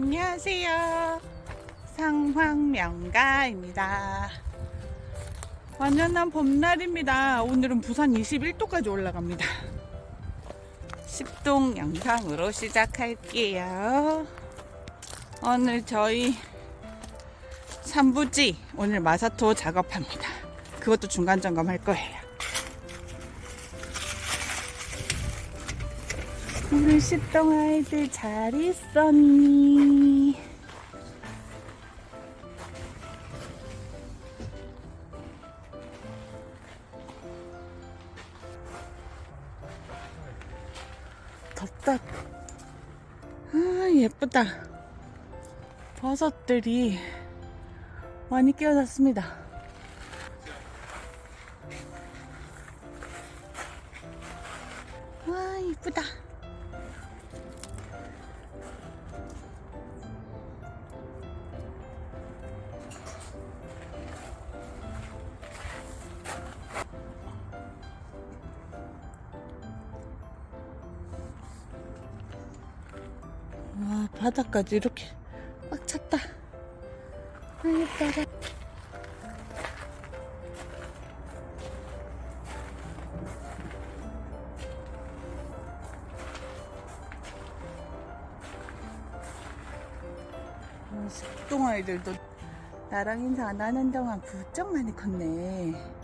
안녕하세요. 상황명가입니다. 완연한 봄날입니다. 오늘은 부산 21도까지 올라갑니다. 10동 영상으로 시작할게요. 오늘 저희 삼부지 오늘 마사토 작업합니다. 그것도 중간 점검할 거예요. 우리 십동 아이들 잘 있었니? 덥다. 아, 예쁘다. 버섯들이 많이 끼어졌습니다. 와, 이쁘다. 바닥까지 이렇게 꽉 찼다. 아, 예뻐라. 어, 식동아이들도 나랑 인사 안 하는 동안 부쩍 많이 컸네.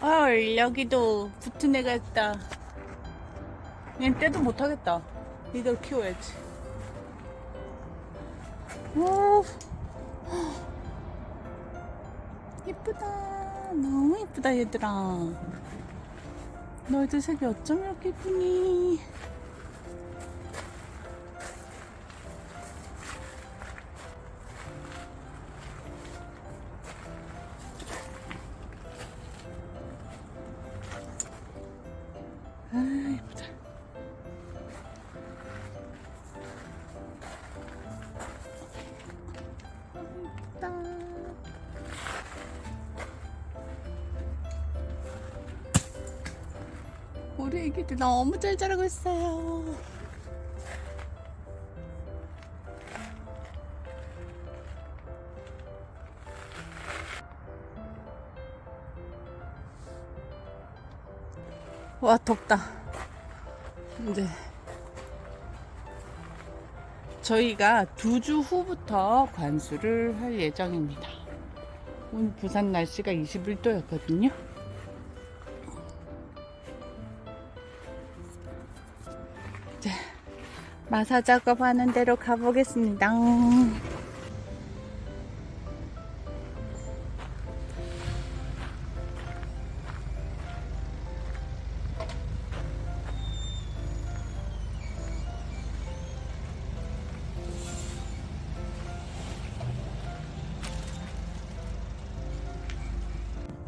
헐 여기도 붙은 애가 있다. 얘 떼도 못하겠다. 이대로 키워야지. 오. 이쁘다. 너무 이쁘다 얘들아. 너희들 색이 어쩜 이렇게 이쁘니 우리 애기들 너무 잘 자라고 있어요. 와 덥다. 이제 저희가 두 주 후부터 관수를 할 예정입니다. 오늘 부산 날씨가 21도였거든요 자 마사 작업하는 대로 가보겠습니다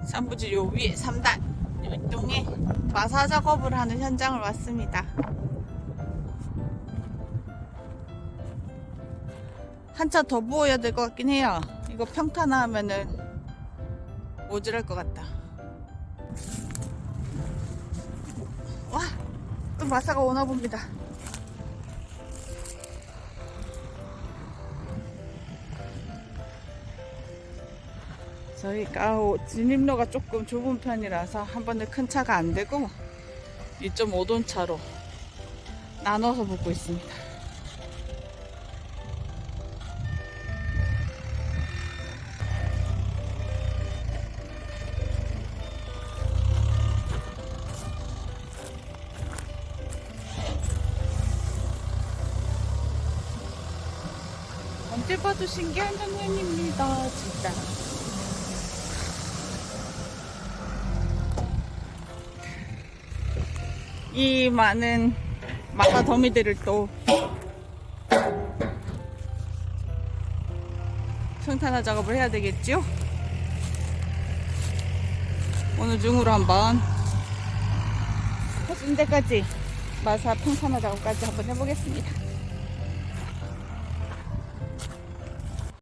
산부지 요 위에 3단 왼동에 마사 작업을 하는 현장을 왔습니다. 한차 더 부어야 될 것 같긴 해요. 이거 평탄화 하면은 모질할 것 같다. 와, 또 마사가 오나 봅니다. 저희가 진입로가 조금 좁은 편이라서 한 번에 큰 차가 안 되고 2.5돈 차로 나눠서 붓고 있습니다. 봐도 신기한 장면입니다, 진짜. 이 많은 마사 더미들을 또 평탄화 작업을 해야 되겠죠? 오늘 중으로 한번 해준 데까지 마사 평탄화 작업까지 한번 해보겠습니다.